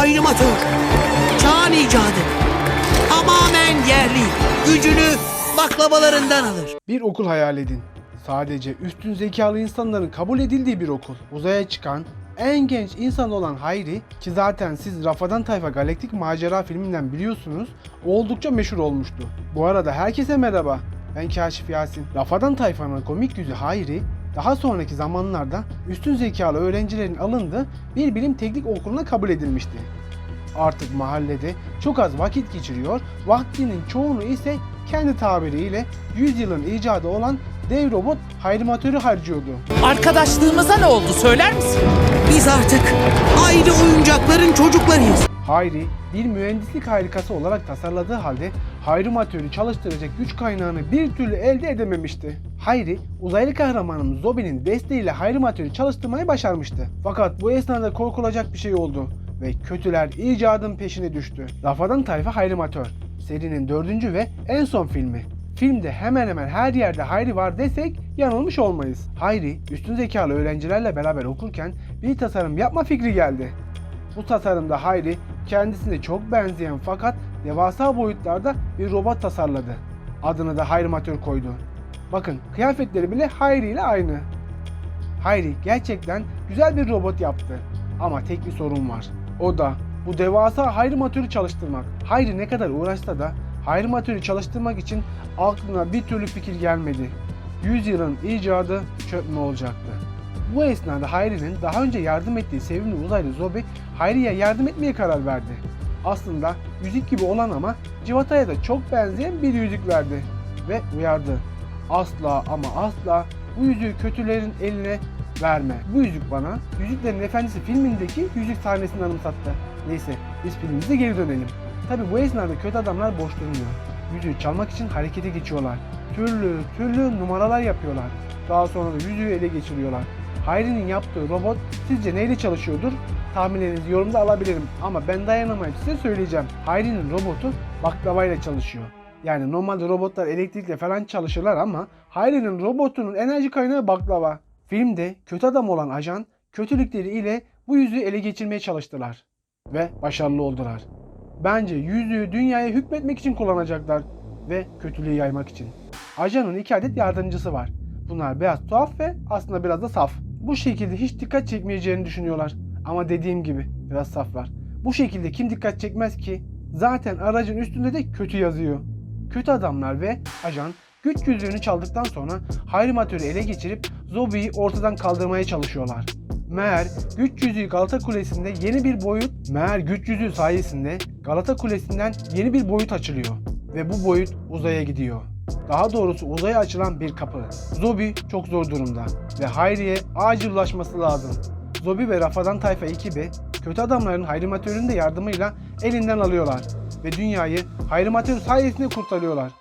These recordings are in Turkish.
Hayrimatör. Çağın icadı. Tamamen yerli. Gücünü baklavalarından alır. Bir okul hayal edin. Sadece üstün zekalı insanların kabul edildiği bir okul. Uzaya çıkan en genç insan olan Hayri ki zaten siz Rafadan Tayfa Galaktik Macera filminden biliyorsunuz oldukça meşhur olmuştu. Bu arada herkese merhaba. Ben Kaşif Yasin. Rafadan Tayfa'nın komik yüzü Hayri daha sonraki zamanlarda üstün zekalı öğrencilerin alındığı bir bilim teknik okuluna kabul edilmişti. Artık mahallede çok az vakit geçiriyor, vaktinin çoğunu ise kendi tabiriyle 100 yılın icadı olan dev robot hayrimatörü harcıyordu. Arkadaşlığımıza ne oldu söyler misin? Biz artık ayrı oyuncakların çocuklarıyız. Hayri bir mühendislik harikası olarak tasarladığı halde hayrimatörü çalıştıracak güç kaynağını bir türlü elde edememişti. Hayri, uzaylı kahramanımız Zobi'nin desteğiyle hayrimatörü çalıştırmayı başarmıştı. Fakat bu esnada korkulacak bir şey oldu ve kötüler icadın peşine düştü. Rafadan Tayfa Hayrimatör, serinin dördüncü ve en son filmi. Filmde hemen hemen her yerde Hayri var desek yanılmış olmayız. Hayri, üstün zekalı öğrencilerle beraber okurken bir tasarım yapma fikri geldi. Bu tasarımda Hayri kendisine çok benzeyen fakat devasa boyutlarda bir robot tasarladı. Adını da Hayrimatör koydu. Bakın kıyafetleri bile Hayri ile aynı. Hayri gerçekten güzel bir robot yaptı. Ama tek bir sorun var. O da bu devasa Hayrimatörü çalıştırmak. Hayri ne kadar uğraşsa da Hayrimatörü çalıştırmak için aklına bir türlü fikir gelmedi. 100 yılın icadı çöp mü olacaktı? Bu esnada Hayri'nin daha önce yardım ettiği sevimli uzaylı Zobi Hayri'ye yardım etmeye karar verdi. Aslında yüzük gibi olan ama civataya da çok benzeyen bir yüzük verdi ve uyardı. Asla ama asla bu yüzüğü kötülerin eline verme. Bu yüzük bana Yüzüklerin Efendisi filmindeki yüzük sahnesini anımsattı. Neyse biz filmimize geri dönelim. Tabi bu esnada kötü adamlar boş durmuyor. Yüzüğü çalmak için harekete geçiyorlar. Türlü türlü numaralar yapıyorlar. Daha sonra da yüzüğü ele geçiriyorlar. Hayri'nin yaptığı robot sizce neyle çalışıyordur? Tahminlerinizi yorumda alabilirim ama ben dayanamayıp size söyleyeceğim. Hayri'nin robotu baklavayla çalışıyor. Yani normalde robotlar elektrikle falan çalışırlar ama Hayri'nin robotunun enerji kaynağı baklava. Filmde kötü adam olan ajan kötülükleri ile bu yüzüğü ele geçirmeye çalıştılar. Ve başarılı oldular. Bence yüzüğü dünyaya hükmetmek için kullanacaklar ve kötülüğü yaymak için. Ajanın iki adet yardımcısı var. Bunlar biraz tuhaf ve aslında biraz da saf. Bu şekilde hiç dikkat çekmeyeceğini düşünüyorlar. Ama dediğim gibi biraz saflar. Bu şekilde kim dikkat çekmez ki? Zaten aracın üstünde de kötü yazıyor. Kötü adamlar ve ajan güç yüzüğünü çaldıktan sonra hayrimatörü ele geçirip Zobi'yi ortadan kaldırmaya çalışıyorlar. Meğer güç yüzüğü Galata Kulesi'nde yeni bir boyut, meğer güç yüzüğü sayesinde Galata Kulesi'nden yeni bir boyut açılıyor. Ve bu boyut uzaya gidiyor. Daha doğrusu uzaya açılan bir kapı. Zobi çok zor durumda ve Hayri'ye acil ulaşması lazım. Zobi ve Rafadan Tayfa ekibi kötü adamların Hayrimatör'ün de yardımıyla elinden alıyorlar ve dünyayı Hayrimatör sayesinde kurtarıyorlar.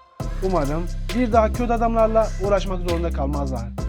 Umarım bir daha kötü adamlarla uğraşmak zorunda kalmazlar.